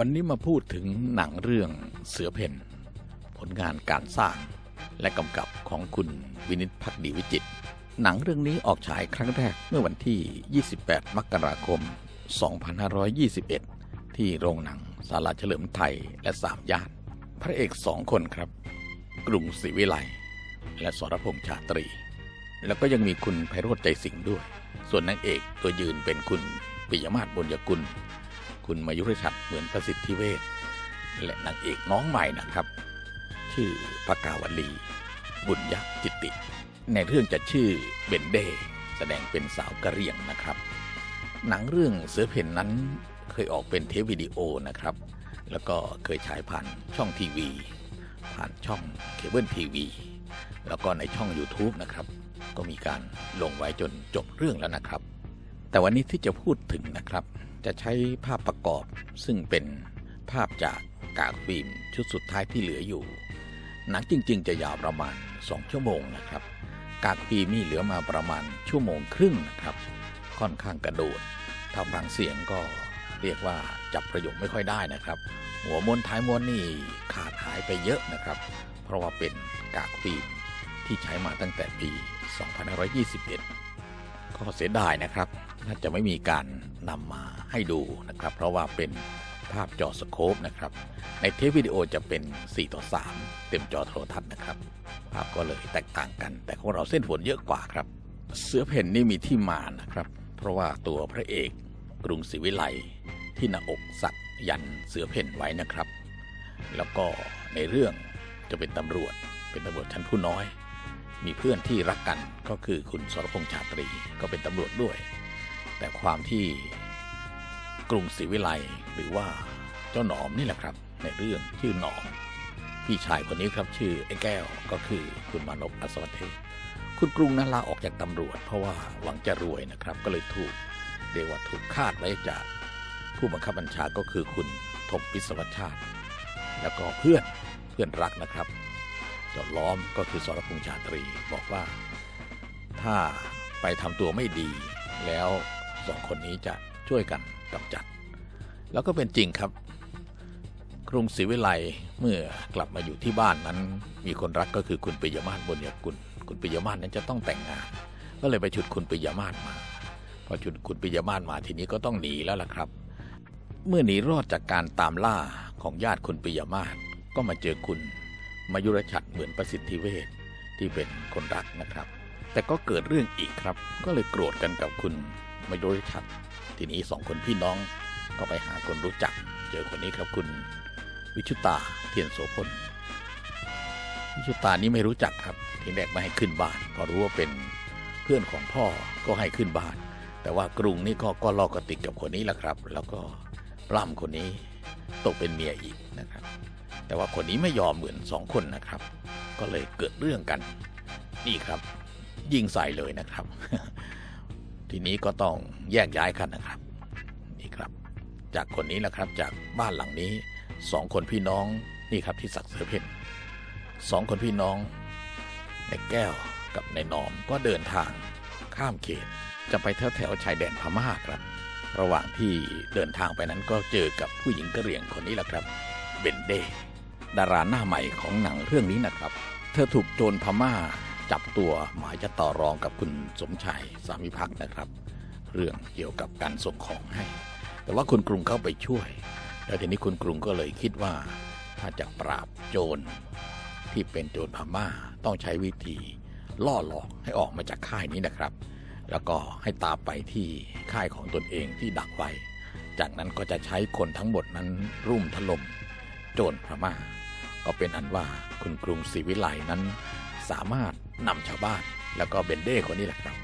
วันนี้มาพูดถึงหนังเรื่องเสือเพ่น ผลงานการสร้างและกำกับของคุณวินิตพักดีวิจิต หนังเรื่องนี้ออกฉายครั้งแรกเมื่อวันที่ 28 มกราคม 2521 ที่โรงหนังศาลาเฉลิมไทยและสามย่าน พระเอกสองคนครับ กรุงศรีวิไลและสรพงษ์ชาตรี แล้วก็ยังมีคุณไพโรธใจสิงห์ด้วย ส่วนนางเอกตัวยืนเป็นคุณปิยมาศบุญยกุล คุณมายุรชัดเหมือนประสิทธิเวชและนางเอกน้องใหม่นะครับ ชื่อพระกาวลี บุญยะจิตติ ในเรื่องจะชื่อเบนเดแสดงเป็นสาวกะเรียงนะครับ หนังเรื่องเสือเพ่นนั้นเคยออกเป็นเทปวิดีโอนะครับ แล้วก็เคยฉายผ่านช่องทีวี ผ่านช่องเคเบิลทีวีแล้วก็ในช่อง YouTube นะครับ ก็มีการลงไว้จนจบเรื่องแล้วนะครับ แต่วันนี้ที่จะพูดถึงนะครับ จะใช้ภาพประกอบซึ่งเป็นภาพจากกากฟิล์มชุดสุดท้ายที่เหลืออยู่ หนังจริง ๆ จะยาวประมาณ 2 ชั่วโมงนะครับ กากฟิล์มนี่เหลือมาประมาณชั่วโมงครึ่งนะครับ ค่อนข้างกระโดด ถ้าฟังเสียงก็เรียกว่าจับประโยคไม่ค่อยได้นะครับ หัวม้วนท้ายม้วนนี่ขาดหายไปเยอะนะครับ เพราะว่าเป็นกากฟิล์มที่ใช้มาตั้งแต่ปี 2521 ก็เสียดายนะครับ น่าจะไม่มีการนำมาให้ดูนะครับ เพราะว่าเป็นภาพจอสโคปนะครับ ในเทปวิดีโอจะเป็น 4 ต่อ 3 เต็มจอโทรทัศน์นะครับ ภาพก็เลยแตกต่างกัน แต่ของเราเส้นฝนเยอะกว่าครับ เสือเพ่นนี่มีที่มานะครับ เพราะว่าตัวพระเอกกรุงศรีวิไลที่หน้าอกสักยันเสือเพ่นไว้นะครับ แล้วก็ในเรื่องจะเป็นตำรวจ เป็นตำรวจชั้นผู้น้อย มีเพื่อนที่รักกันก็คือคุณสรพงษ์ชาตรีก็เป็นตำรวจด้วย แต่ความที่กรุงศรีวิไลหรือว่าเจ้าหนอมนี่แหละครับ ในเรื่องชื่อหนอม พี่ชายคนนี้ครับชื่อไอ้แก้วก็คือคุณมานพอัศวเทคุณกรุงนั้นลาออกจากตำรวจ เพราะว่าหวังจะรวยนะครับ ก็เลยถูกเรียกว่าถูกคาดไว้จากผู้บังคับบัญชาก็คือคุณทบวิศวชาติ แล้วก็เพื่อนเพื่อนรักนะครับเจ้าล้อมก็คือสรพงษ์ชาตรีบอกว่า ถ้าไปทำตัวไม่ดีแล้ว สองคนนี้จะช่วยกันกำจัด แล้วก็เป็นจริงครับ กรุงศรีวิไลเมื่อกลับมาอยู่ที่บ้านนั้น มีคนรักก็คือคุณปิยมาศบุญยกุลคุณปิยมาศนั้นจะต้องแต่งงาน ก็เลยไปฉุดคุณปิยมาศมาพอฉุดคุณปิยมาศมาทีนี้ก็ต้องหนีแล้วล่ะครับ เมื่อหนีรอดจากการตามล่าของญาติคุณปิยมาศก็มาเจอคุณมายุรชัดเหมือนประสิทธิเวชที่เป็นคนรักนะครับ แต่ก็เกิดเรื่องอีกครับ ก็เลยโกรธกันกับคุณ ไมายุรชัดทีนี้สองคนพี่น้องก็ไปหาคนรู้จัก เจอคนนี้ครับคุณ วิชุตาเทียนโสพลวิชุตานี้ไม่รู้จักครับทีแรกไม่ให้ขึ้นบ้านพอรู้ว่าเป็นเพื่อนของพ่อก็ให้ขึ้นบ้าน แต่ว่ากรุงนี่ก็ก็ลอกกติกกับคนนี้แหละครับ แล้วก็ปล้ำคนนี้ตกเป็นเมียอีกนะครับ แต่ว่าคนนี้ไม่ยอมเหมือนสองคนนะครับ ก็เลยเกิดเรื่องกัน นี่ครับ ยิงใส่เลยนะครับ ทีนี้ก็ต้องแยกย้ายกันนะครับ นี่ครับ จากคนนี้แหละครับจากบ้านหลังนี้สองคนพี่น้องนี่ครับที่สักเสือเพ่นสองคนพี่น้องในแก้วกับในหนอมก็เดินทางข้ามเขตจะไปแถวแถวชายแดนพม่าครับ ระหว่างที่เดินทางไปนั้นก็เจอกับผู้หญิงกระเหรี่ยงคนนี้แหละครับเบนเดดาราหน้าใหม่ของหนังเรื่องนี้นะครับ เธอถูกโจรพม่า จับตัวหมายจะต่อรองกับคุณสมชายสามิพักดิ์นะครับ เรื่องเกี่ยวกับการส่งของให้ แต่ว่าคุณกรุงเข้าไปช่วย แล้วทีนี้คุณกรุงก็เลยคิดว่า ถ้าจะปราบโจรที่เป็นโจรพม่าต้องใช้วิธีล่อหลอกให้ออกมาจากค่ายนี้นะครับ แล้วก็ให้ตามไปที่ค่ายของตนเองที่ดักไว้ จากนั้นก็จะใช้คนทั้งหมดนั้นรุ่มถล่มโจรพม่า ก็เป็นอันว่าคุณกรุงศรีวิไลนั้นสามารถ นำชาวบ้าน แล้วก็เบนเด้คนนี้แหละครับ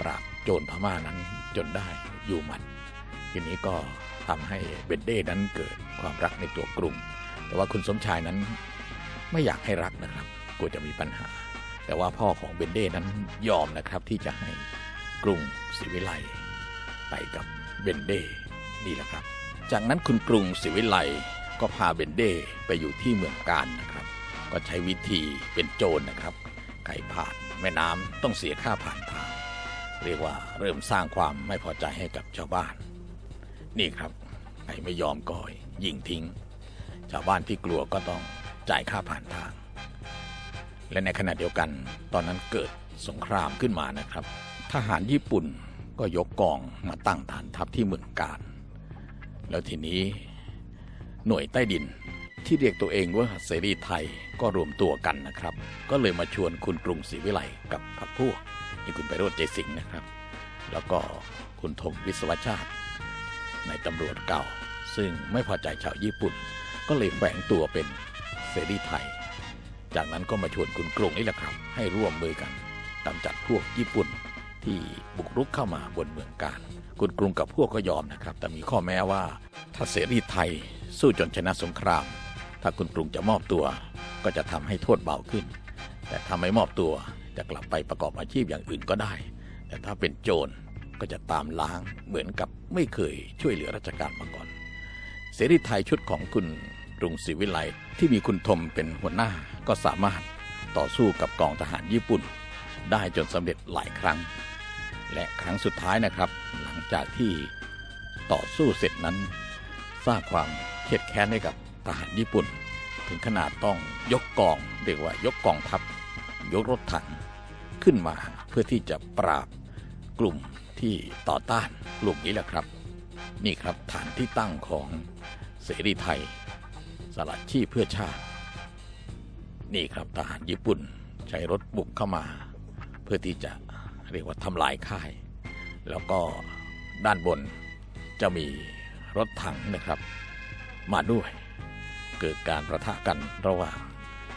ปราบโจรพม่านั้นจนได้อยู่มัดทีนี้ก็ทำให้เบนเด้นั้นเกิดความรักในตัวกรุง แต่ว่าคุณสมชายนั้นไม่อยากให้รักนะครับกลัวจะมีปัญหา แต่ว่าพ่อของเบนเด้นั้นยอมนะครับที่จะให้กรุงศรีวิไลไปกับเบนเด้นี่แหละครับ จากนั้นคุณกรุงศรีวิไลก็พาเบนเด้ไปอยู่ที่เมืองการนะครับ ก็ใช้วิธีเป็นโจรนะครับ ใครผ่านแม่น้ำต้องเสียค่าผ่านทาง เรียกว่าเริ่มสร้างความไม่พอใจให้กับชาวบ้าน นี่ครับใครไม่ยอมก็ยิงทิ้ง ชาวบ้านที่กลัวก็ต้องจ่ายค่าผ่านทาง และในขณะเดียวกันตอนนั้นเกิดสงครามขึ้นมานะครับ ทหารญี่ปุ่นก็ยกกองมาตั้งฐานทัพที่เมืองการ แล้วทีนี้หน่วยใต้ดิน ที่เรียกตัวเองว่าเสรีไทยก็รวมตัวกันนะครับ ก็เลยมาชวนคุณกรุงศรีวิไลกับพรรคพวกนี่คุณไปโรจน์ใจสิงห์นะครับ แล้วก็คุณธงวิศวชาติ ในตำรวจเก่า ซึ่งไม่พอใจชาวญี่ปุ่น ก็เลยแฝงตัวเป็นเสรีไทย จากนั้นก็มาชวนคุณกรุงนี่แหละครับ ให้ร่วมมือกันกำจัดพวกญี่ปุ่นที่บุกรุกเข้ามาบนเมืองการ คุณกรุงกับพวกก็ยอมนะครับ แต่มีข้อแม้ว่าถ้าเสรีไทยสู้จนชนะสงคราม ถ้าคุณกรุงจะมอบตัว ก็จะทำให้โทษเบาขึ้น แต่ถ้าไม่มอบตัวจะกลับไปประกอบอาชีพอย่างอื่นก็ได้ แต่ถ้าเป็นโจรก็จะตามล้างเหมือนกับไม่เคยช่วยเหลือราชการมาก่อน เสรีไทยชุดของคุณกรุงศรีวิไลที่มีคุณธมเป็นหัวหน้าก็สามารถต่อสู้กับกองทหารญี่ปุ่น ได้จนสำเร็จหลายครั้ง และครั้งสุดท้ายนะครับ หลังจากที่ต่อสู้เสร็จนั้นสร้างความเครียดแค้นให้กับ ทหารญี่ปุ่น ถึงขนาดต้องยกกองเรียกว่ายกกองทัพ ยกรถถังขึ้นมาเพื่อที่จะปราบกลุ่มที่ต่อต้านกลุ่มนี้แหละครับ นี่ครับฐานที่ตั้งของเสรีไทย สลัดชีพเพื่อชาติ นี่ครับทหารญี่ปุ่นใช้รถบุกเข้ามา เพื่อที่จะเรียกว่าทำลายค่าย แล้วก็ด้านบนจะมีรถถังนะครับ มาด้วย เกิดการประทะกันระหว่าง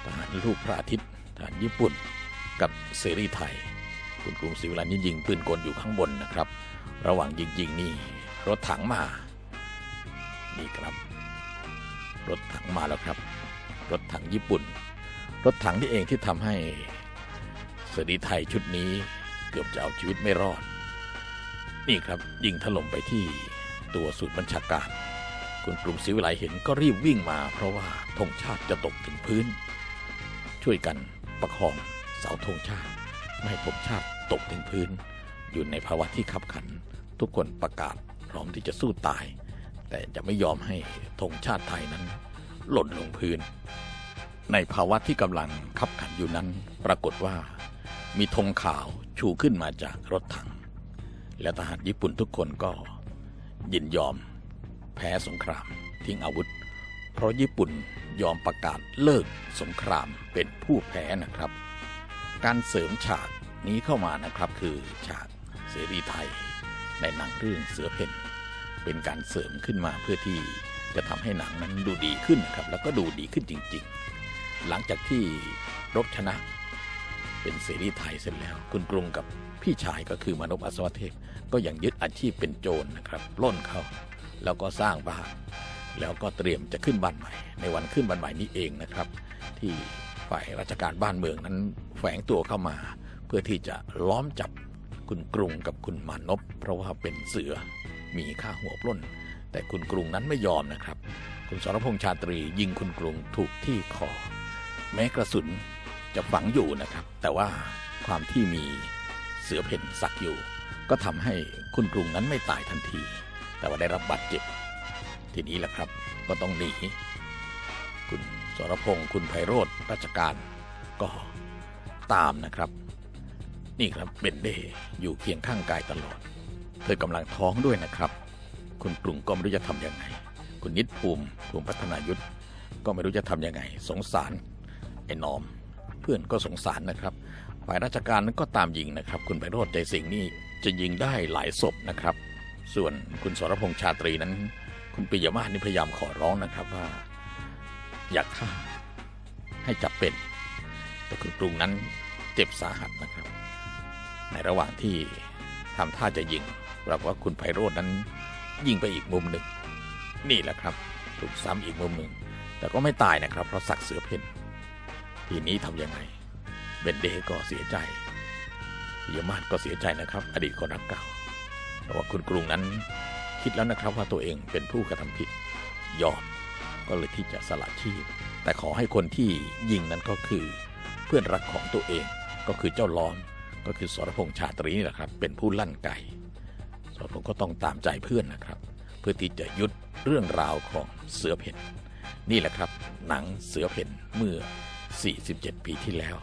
ทหารลูกพระอาทิตย์ทหารญี่ปุ่นกับเสรีไทย คุณกรุงศรีวิไลนี่ยิงปืนกลอยู่ข้างบนนะครับ ระหว่างยิงยิงๆนี่รถถังมา นี่ครับ รถถังมาแล้วครับ รถถังญี่ปุ่น รถถังที่เองที่ทำให้เสรีไทยชุดนี้เกือบจะเอาชีวิตไม่รอด นี่ครับยิงถล่มไปที่ตัวสูตรบัญชาการ คุณกรุงศรีวิไลเห็นก็รีบวิ่งมา เพราะว่าธงชาติจะตกถึงพื้น ช่วยกันประคองเสาธงชาติ ไม่ให้ธงชาติตกถึงพื้น อยู่ในภาวะที่ขับขัน ทุกคนประกาศพร้อมที่จะสู้ตาย แต่จะไม่ยอมให้ธงชาติไทยนั้น หล่นลงพื้น ในภาวะที่กำลังขับขันอยู่นั้น ปรากฏว่า มีธงขาวชูขึ้นมาจากรถถัง และทหารญี่ปุ่นทุกคนก็ยินยอม แพ้สงคราม ทิ้งอาวุธ เพราะญี่ปุ่นยอมประกาศเลิกสงครามเป็นผู้แพ้นะครับ การเสริมฉากนี้เข้ามานะครับคือฉากเสรีไทย ในหนังเรื่องเสือเพ่นเป็นการเสริมขึ้นมาเพื่อที่จะทำให้หนังนั้นดูดีขึ้นนะครับ แล้วก็ดูดีขึ้นจริง ๆ หลังจากที่รบชนะ เป็นเสรีไทยเสร็จแล้ว คุณกรุงกับพี่ชายก็คือมานพอัศวเทพ ก็ยังยึดอาชีพเป็นโจรนะครับล้นเขา แล้วก็สร้างบ้านแล้วก็เตรียมจะขึ้นบ้านใหม่ ในวันขึ้นบ้านใหม่นี้เองนะครับ ที่ฝ่ายราชการบ้านเมืองนั้นแฝงตัวเข้ามา เพื่อที่จะล้อมจับคุณกรุงกับคุณมานพเพราะว่าเป็นเสือมีค่าหัวปล้น แต่คุณกรุงนั้นไม่ยอมนะครับ คุณสรพงษ์ชาตรียิงคุณกรุงถูกที่คอแม้กระสุนจะฝังอยู่นะครับ แต่ว่าความที่มีเสือเพ่นสักอยู่ ก็ทำให้คุณกรุงนั้นไม่ตายทันที แต่ว่าได้รับบาดเจ็บ ทีนี้แหละครับก็ต้องหนี คุณสรพงษ์คุณไพโรธราชการก็ตามนะครับ นี่ครับเบนเดอยู่เคียงข้างกายตลอด เธอกำลังท้องด้วยนะครับ คุณกรุงก็ไม่รู้จะทำยังไง คุณนิดภูมิภูมิพัฒนายุทธก็ไม่รู้จะทำยังไง สงสารไอ้นอม เพื่อนก็สงสารนะครับฝ่ายราชการนั้นก็ตามยิงนะครับ คุณไพโรธใจสิงห์นี่จะยิงได้หลายศพนะครับ ส่วนคุณสรพงษ์ชาตรีนั้น คุณปิยมาศนี่พยายามขอร้องนะครับว่า อยากฆ่าให้จับเป็นแต่คุณกรุงนั้นเจ็บสาหัสนะครับ ในระหว่างที่ทำท่าจะยิงปรากฏว่าคุณไพโรจน์นั้น ยิงไปอีกมุมหนึ่ง นี่แหละครับ ถูกซ้ำอีกมุมหนึ่ง แต่ก็ไม่ตายนะครับ เพราะสักเสือเพ่นทีนี้ทำยังไง เบนเดก็เสียใจปิยมาศก็เสียใจนะครับ อดีตคนรักเก่า แต่ว่าคุณกรุงนั้นคิดแล้วนะครับว่าตัวเองเป็นผู้กระทำผิดยอมก็เลยที่จะสละชีพ แต่ขอให้คนที่ยิงนั้นก็คือเพื่อนรักของตัวเองก็คือเจ้าล้อมก็คือสรพงษ์ชาตรีนี่แหละครับ เป็นผู้ลั่นไก่สรพงษ์ก็ต้องตามใจเพื่อนนะครับ เพื่อที่จะยุดเรื่องราวของเสือเพ่นนี่แหละครับ หนังเสือเพ่นเมื่อ 47 ปีที่แล้ว